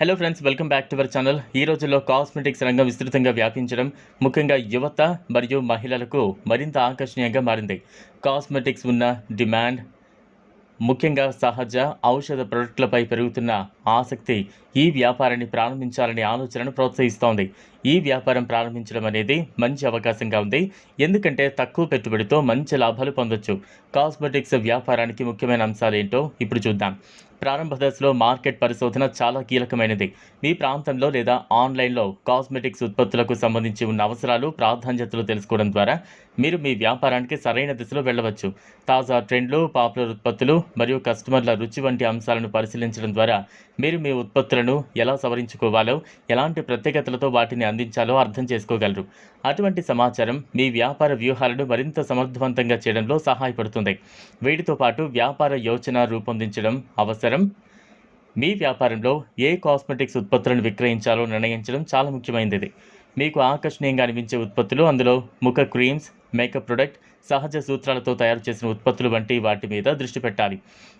Hello friends welcome back to our channel ఈ రోజుల్లో cosmetics రంగం విస్తృతంగా వ్యాపించడం ముఖ్యంగా యువత మరియు మహిళలకు మరింత ఆకర్షణీయంగా మారింది. కాస్మెటిక్స్ ఉన్న డిమాండ్ ముఖ్యంగా సహజ ఔషధ ప్రొడక్ట్లపై పెరుగుతున్న ఆసక్తి ఈ వ్యాపారాన్ని ప్రారంభించాలనే ఆలోచనను ప్రోత్సహిస్తోంది. ఈ వ్యాపారం ప్రారంభించడం అనేది మంచి అవకాశంగా ఉంది. ఎందుకంటే తక్కువ పెట్టుబడితో మంచి లాభాలు పొందొచ్చు. కాస్మెటిక్స్ వ్యాపారానికి ముఖ్యమైన అంశాలు ఏంటో ఇప్పుడు చూద్దాం. ప్రారంభ దశలో మార్కెట్ పరిశోధన చాలా కీలకమైనది. మీ ప్రాంతంలో లేదా ఆన్లైన్లో కాస్మెటిక్స్ ఉత్పత్తులకు సంబంధించి ఉన్న అవసరాలు ప్రాధాన్యతలు తెలుసుకోవడం ద్వారా మీరు మీ వ్యాపారానికి సరైన దిశలో వెళ్ళవచ్చు. తాజా ట్రెండ్లు పాపులర్ ఉత్పత్తులు మరియు కస్టమర్ల రుచి వంటి అంశాలను పరిశీలించడం ద్వారా మీరు మీ ఉత్పత్తులను ఎలా సవరించుకోవాలో ఎలాంటి ప్రత్యేకతలతో వాటిని అందించాలో అర్థం చేసుకోగలరు. అటువంటి సమాచారం మీ వ్యాపార వ్యూహాలను మరింత సమర్థవంతంగా చేయడంలో సహాయపడుతుంది. వీటితో పాటు వ్యాపార యోచన రూపొందించడం అవసరం. మీ వ్యాపారంలో ఏ కాస్మెటిక్స్ ఉత్పత్తులను విక్రయించాలో నిర్ణయించడం చాలా ముఖ్యమైనది. మీకు ఆకర్షణీయంగా అనిపించే ఉత్పత్తులు అందులో ముఖ క్రీమ్స్ మేకప్ ప్రొడక్ట్ సహజ సూత్రాలతో తయారు చేసిన ఉత్పత్తులు వంటి వాటి మీద దృష్టి పెట్టాలి.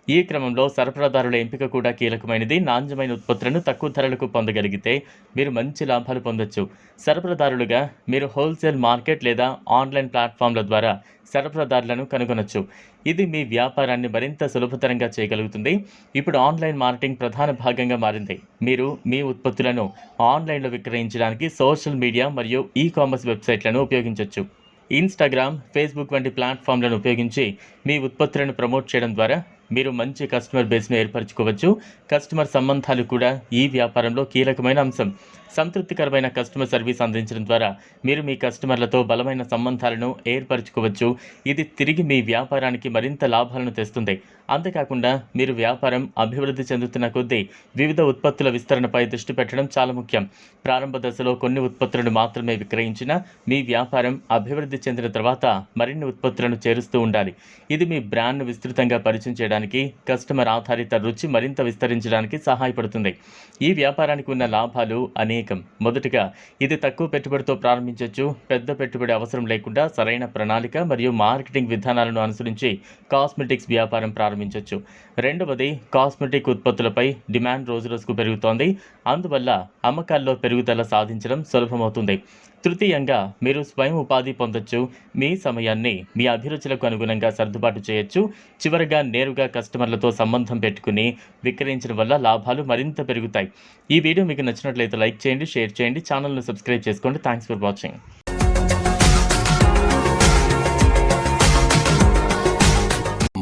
ఈ క్రమంలో సరఫరాదారుల ఎంపిక కూడా కీలకమైనది. నాణ్యమైన ఉత్పత్తులను తక్కువ ధరలకు పొందగలిగితే మీరు మంచి లాభాలు పొందొచ్చు. సరఫరాదారులుగా మీరు హోల్సేల్ మార్కెట్ లేదా ఆన్లైన్ ప్లాట్ఫామ్ల ద్వారా సరఫరాదారులను కనుగొనొచ్చు. ఇది మీ వ్యాపారాన్ని మరింత సులభతరంగా చేయగలుగుతుంది. ఇప్పుడు ఆన్లైన్ మార్కెటింగ్ ప్రధాన భాగంగా మారింది. మీరు మీ ఉత్పత్తులను ఆన్లైన్లో విక్రయించడానికి సోషల్ మీడియా మరియు ఈ కామర్స్ వెబ్సైట్లను ఉపయోగించవచ్చు ఇన్స్టాగ్రామ్ ఫేస్బుక్ వంటి ప్లాట్ఫామ్లను ఉపయోగించి మీ ఉత్పత్తులను ప్రమోట్ చేయడం ద్వారా మీరు మంచి కస్టమర్ బేస్ను ఏర్పరచుకోవచ్చు. కస్టమర్ సంబంధాలు కూడా ఈ వ్యాపారంలో కీలకమైన అంశం. సంతృప్తికరమైన కస్టమర్ సర్వీస్ అందించడం ద్వారా మీరు మీ కస్టమర్లతో బలమైన సంబంధాలను ఏర్పరచుకోవచ్చు. ఇది తిరిగి మీ వ్యాపారానికి మరింత లాభాలను తెస్తుంది. అంతేకాకుండా మీరు వ్యాపారం అభివృద్ధి చెందుతున్న కొద్దీ వివిధ ఉత్పత్తుల విస్తరణపై దృష్టి పెట్టడం చాలా ముఖ్యం. ప్రారంభ దశలో కొన్ని ఉత్పత్తులను మాత్రమే విక్రయించిన మీ వ్యాపారం అభివృద్ధి చెందిన తర్వాత మరిన్ని ఉత్పత్తులను చేరుస్తూ ఉండాలి. ఇది మీ బ్రాండ్ను విస్తృతంగా పరిచయం చేయడానికి కస్టమర్ ఆధారిత రుచి మరింత విస్తరించడానికి సహాయపడుతుంది. ఈ వ్యాపారానికి ఉన్న లాభాలు అనేకం. మొదటిగా ఇది తక్కువ పెట్టుబడితో ప్రారంభించవచ్చు పెద్ద పెట్టుబడి అవసరం లేకుండా సరైన ప్రణాళిక మరియు మార్కెటింగ్ విధానాలను అనుసరించి కాస్మెటిక్స్ వ్యాపారం ప్రారంభించవచ్చు రెండవది కాస్మెటిక్ ఉత్పత్తులపై డిమాండ్ రోజు రోజుకు పెరుగుతోంది. అందువల్ల అమ్మకాల్లో పెరుగుదల సాధించడం సులభమవుతుంది. తృతీయంగా మీరు స్వయం ఉపాధి పొందొచ్చు. మీ సమయాన్ని మీ అభిరుచులకు అనుగుణంగా సర్దుబాటు చేయొచ్చు. చివరగా నేరుగా కస్టమర్లతో సంబంధం పెట్టుకుని విక్రయించడం వల్ల లాభాలు మరింత పెరుగుతాయి. ఈ వీడియో మీకు నచ్చినట్లయితే లైక్ చేయండి షేర్ చేయండి ఛానల్ను సబ్స్క్రైబ్ చేసుకోండి. Thanks for watching.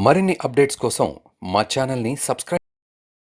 మరిన్ని అప్డేట్స్ కోసం మా ఛానల్ని సబ్స్క్రైబ్